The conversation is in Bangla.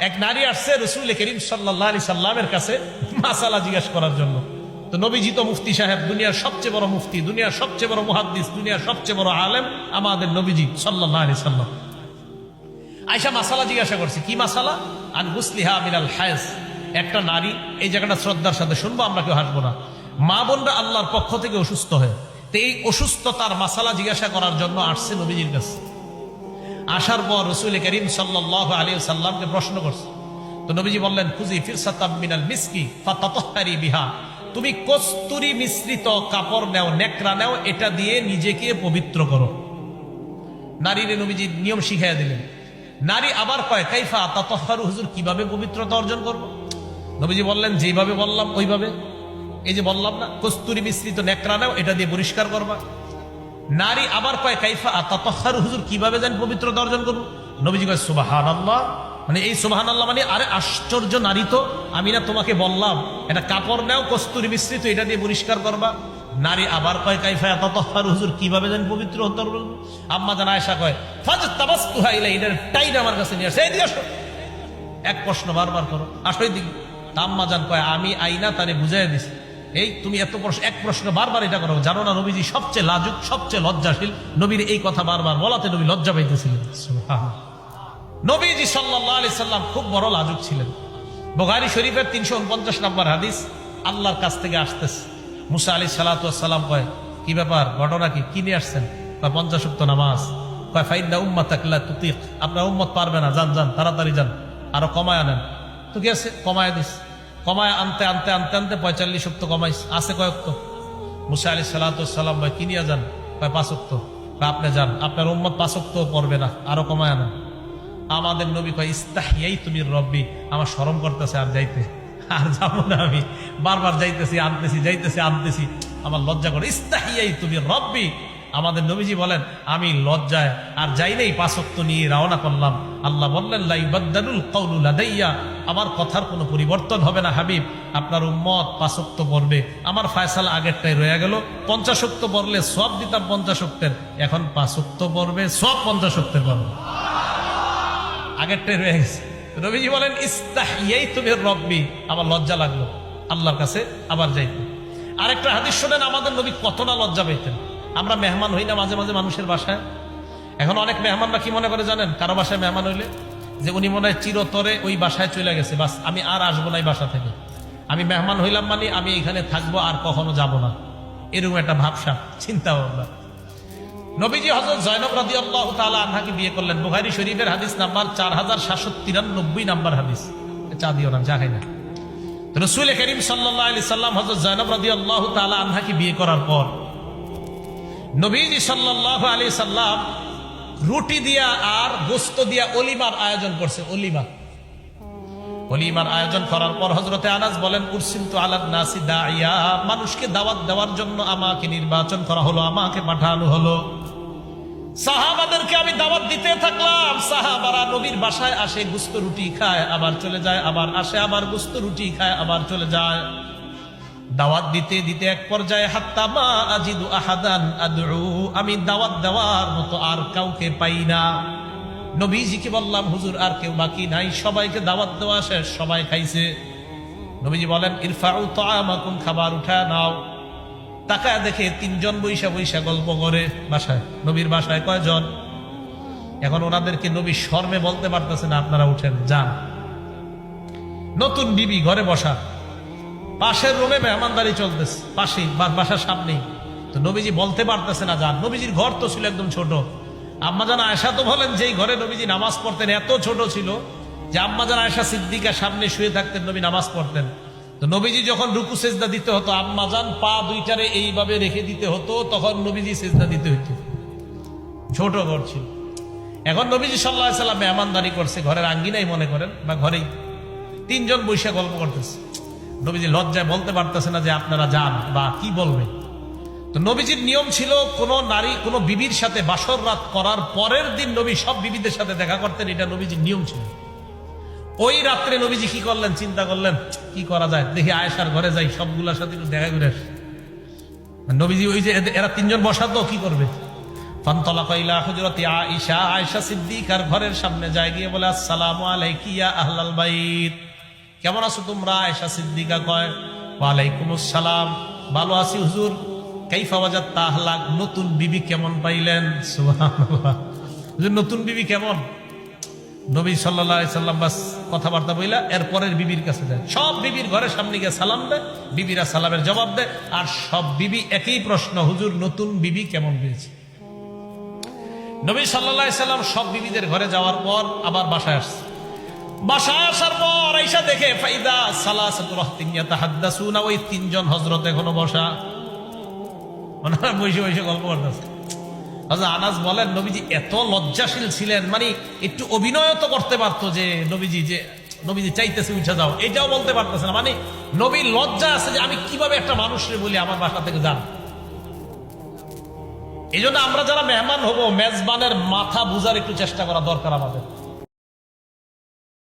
এক নারী আসছে রসুল করিম সাল্লাহ সাল্লামের কাছে মাসালা জিজ্ঞাসা করার জন্য। তো নবীজি তো মুফতি সাহেব, দুনিয়ার সবচেয়ে বড় মুফতি, দুনিয়ার সবচেয়ে বড় মুহাদ্দিস, দুনিয়ার সবচেয়ে বড় আলেম, আমাদের নবীজি সাল্লাহ আলি সাল্লাম। আয়সা মাসালা জিজ্ঞাসা করছে, কি মাসালা? আন মুসলিহা মিনাল হায়স। একটা নারী, এই জায়গাটা শ্রদ্ধার সাথে শুনব, আমরা কেউ হাসবো না। মা বোনরা আল্লাহর পক্ষ থেকে অসুস্থ হয়ে। তো এই অসুস্থতার মাসালা জিজ্ঞাসা করার জন্য আসছে নবীজির কাছে। আসার পর রসুল করিম সাল্লাহ আলী সাল্লামকে প্রশ্ন করছে। তো নবীজি বললেন, খুজি ফিরসাতাম মিসকি ফাতাতহারি বিহা। তুমি কস্তুরি মিশ্রিত কাপড় নেও, নেকড়া নেও, এটা দিয়ে নিজেকে পবিত্র করো। নারীর নবীজি নিয়ম শিখাইয়া দিলেন। নারী আবার কয়, কাইফা তাতহারু হুজুর, কীভাবে পবিত্রতা অর্জন করব? নবীজি বললেন যেভাবে বললাম ওইভাবে এই যে বললাম না, কস্তুরি মিশ্রিত নেকড়া নাও, এটা দিয়ে পরিষ্কার করবা। নারী আবার কয় কাইফা তাতহারু হুজুর কীভাবে যেন পবিত্রতা অর্জন করব? নবীজি কয় সুবাহান আল্লাহ মানে এই সুবাহান আল্লাহ মানে আরে আশ্চর্য নারী তো। আমি না তোমাকে বললাম, এটা কাপড় নাও, কস্তুরি মিশ্রিত, এটা দিয়ে পরিষ্কার করবা। নারী আবার কয় কাইফা তাতহারু হুজুর কীভাবে যেন পবিত্র হতে আম্মা জান আয়েশা কয় ফাজ তাবাস্তু হাইলা এটার টাইট আমার কাছে নিয়ে আসে। এই দিয়ে এক প্রশ্ন বারবার করো। আসো দিকে আম্মা জান কয়, আমি আইনা তারে বুঝাই দিছি। এই তুমি এত প্রশ্ন, এক প্রশ্ন বারবার এটা করো। জানো না নবীজি সবচেয়ে লাজুক, সবচেয়ে লজ্জাশীল? নবীর এই কথা বারবার বলাতে নবী লজ্জা পাইতেছিলেন। নবীজি সাল্লাহ আলি সাল্লাম খুব বড় লাজুক ছিলেন। বোগারি শরীফের তিনশো উনপঞ্চাশ নম্বর হাদিস আল্লাহর কাছ থেকে আসতেছে। মুসা আলী সালাতাম কয়, কি ব্যাপার? ঘটনা কি? কিনে আসছেন? কয়, পঞ্চাশ উক্ত নামাজ। কয় ফাইদা উম্মত তাকলা তুতিক। আপনার উম্মত পারবে না। যান যান, তাড়াতাড়ি যান। আরও কমায় আনেন তো কি আছে? কমায় দিস। কমায় আনতে আনতে আনতে আনতে পঁয়তাল্লিশ উক্ত কমাই আছে কয়েক মুসা আলী সালাতাম ভাই, কিনিয়া যান? কয় পাঁচক্ত আপনি যান। আপনার উম্মত পাঁচক্ত পড়বে না, আরও কমায় আনেন। আমাদের নবী কয় ইস্তাহিয়াই তুমি রব্বি, আমার স্মরণ করতেছে আর যাইতে। আর যাব না আমি। বারবার যাইতেছি, আনতেছি যাইতেছি, আনতেছি। আমার লজ্জা করে ইস্তাহিয়াই তুমি রব্বি। আমাদের নবীজি বলেন, আমি লজ্জায় আর যাই নেই পাঁচক্ত নিয়ে রওনা করলাম। আল্লাহ বললেন লাইবাদ্দালুল কৌলু লাদাইয়া। আমার কথার কোনো পরিবর্তন হবে না, হাবিব। আপনার উম্মত পাঁচক্ত পড়বে। আমার ফায়সাল আগেরটাই রয়ে গেল। পঞ্চাশক্ত পড়লে সব দিতাম পঞ্চাশক্তের। এখন পাঁচক্ত পড়বে, সব পঞ্চাশক্তের পড়বে। আগেরটাই রয়ে গেছে। রবিজি বলেন ইস্তাহিয়াই তুমি রব্বি। আমার লজ্জা লাগল। আল্লাহর কাছে আবার যাইতে আরেকটা হাদিস শোনেন, আমাদের নবী কতটা লজ্জা পেতেন। আমরা মেহমান হই না মাঝে মাঝে মানুষের বাসায়। এখন অনেক মেহমানরা কি মনে করে জানেন? কারও বাসায় মেহমান হইলে যে উনি মনে হয় চিরতরে ওই বাসায় চলে গেছে, বাস আমি আর আসব না এই বাসা থেকে। আমি মেহমান হইলাম মানে আমি এখানে থাকব আর কখনো যাব না। এরকম একটা ভাবসা চিন্তা ভাবনা নবীজি হজরত জয়নব রাজি আল্লাহ তালা আনহাকে বিয়ে করলেন। বুহারি শরীফের হাদিস নাম্বার চার হাজার সাতশো তিরানব্বই নাম্বার হাদিস। চা দিও না যা না। রসুল করিম সাল্লাহ আলি সাল্লাম হজরত জয়নব রাজি আল্লাহ তালা আনহাকে বিয়ে করার পর নবীজি সাল্লাহ আলী সাল্লাম রুটি দিয়া আর গোস্ত দিয়া অলিমার আয়োজন করছে, অলিমা। অলিমার আয়োজন করার পর হজরতে আনাস বলেন উরসিন্তু আলাদ নাসি দাইয়া, মানুষকে দাওয়াত দেওয়ার জন্য আমাকে নির্বাচন করা হলো, আমাকে পাঠানো হলো। সাহাবাদেরকে আমি দাওয়াত দিতে থাকলাম। সাহাবারা নবীর বাসায় আসে, গুস্ত রুটি খায়, আবার চলে যায়, আবার আসে, আবার গুস্ত রুটি খায়, আবার চলে যায়। দাওয়াত দিতে দিতে এক পর্যায়ে হাত্তামা আজিদু আহাদান আদউ। আমি দাওয়াত দেওয়ার মতো আর কাউকে পাই না। নবীজিকে বললাম, হুজুর, আর কেউ বাকি নাই। সবাইকে দাওয়াত দেওয়া শেষ, সবাই খাইছে। নবীজি বলেন, ইরফাউ তাআমাকুম, খাবার উঠা নাও। তাকায় দেখে তিনজন বৈশা বৈশা গল্প করে বাসায়, নবীর বাসায় কয়জন? এখন ওনাদেরকে নবী শর্মে বলতে পারতেছে না, আপনারা উঠেন, যান। নতুন বিবি ঘরে বসা পাশের রুমে মেহমানদারি চলতেছে, পাশেই বাসার সামনেই। তো নবীজি বলতে পারতেছে না, যান। নবীজির ঘর তো ছিল একদম ছোট। আম্মাজান আয়সা তো বলেন, যেই ঘরে নবীজি নামাজ পড়তেন এত ছোট ছিল যে আম্মাজান আয়সা সিদ্দিকা সামনে শুয়ে থাকতেন, নবী নামাজ পড়তেন। তো নবীজি যখন রুকু সেজদা দিতে হতো আম্মাজান পা দুইটারে এইভাবে রেখে দিতে হতো, তখন নবীজি সেজদা দিতে হতো ছোট ঘর ছিল। এখন নবীজি সাল্লাহ সাল্লাম মেহমানদারি করছে, ঘরের আঙ্গিনাই মনে করেন, বা ঘরেই। তিনজন বৈশা গল্প করতেছে। নবীজি লজ্জায় বলতে পারতেছে না যে আপনারা যান বা কি বলবেন তো নবীজির নিয়ম ছিল কোন নারী, কোন বিবির সাথে বাসর রাত করার পরের দিন নবী সব বিবিদের সাথে দেখা করতেন, এটা নবীজির নিয়ম ছিল। ওই রাত্রে নবীজি কি করলেন? চিন্তা করলেন, কি করা যায়? দেখি আয়েশার ঘরে যাই, সবগুলোর সাথে একটু দেখা করে। নবীজি ওই যে এরা তিনজন বসাতো কি করবে? ফান্তলা কইলা হুজরতি আয়েশা আয়েশা সিদ্দিকার ঘরের সামনে যায়, গিয়ে বলে, আসসালামু আলাইকিয়া আহলাল বাইত। কেমন আছো তোমরা? আয়েশা সিদ্দিকা কয় ওয়ালাইকুম আসসালাম ভালো আছি হুজুর? কাইফা বাজার তাহলাক, নতুন বিবি কেমন পাইলেন? নতুন বিবি কেমন? নবী সাল্লাহ সাল্লাম বাস কথাবার্তা বইলা এরপরের বিবির কাছে যায়। সব বিবির ঘরের সামনে গিয়ে সালাম দেয়, বিবিরা সালামের জবাব দেয়, আর সব বিবি একই প্রশ্ন, হুজুর, নতুন বিবি কেমন পেয়েছে নবী সাল্লাহ সাল্লাম সব বিবিদের ঘরে যাওয়ার পর আবার বাসায় আসছে। বাসায় আসার পর আইসা দেখে, ফাইদা ওই তিনজন এখনও বসা। বসে বসে গল্প করতেছে। আনাস বলেন, নবীজি এত লজ্জাশীল ছিলেন মানে একটু অভিনয় তো করতে পারতো যে নবীজি যে, নবীজি চাইতেছে উঠে যাও। এটাও বলতে পারতেছে না। মানে নবীর লজ্জা আছে যে আমি কীভাবে একটা মানুষের বলি আমার বাসা থেকে যান। এই আমরা যারা মেহমান হব, মেজবানের মাথা বুঝার একটু চেষ্টা করা দরকার আমাদের।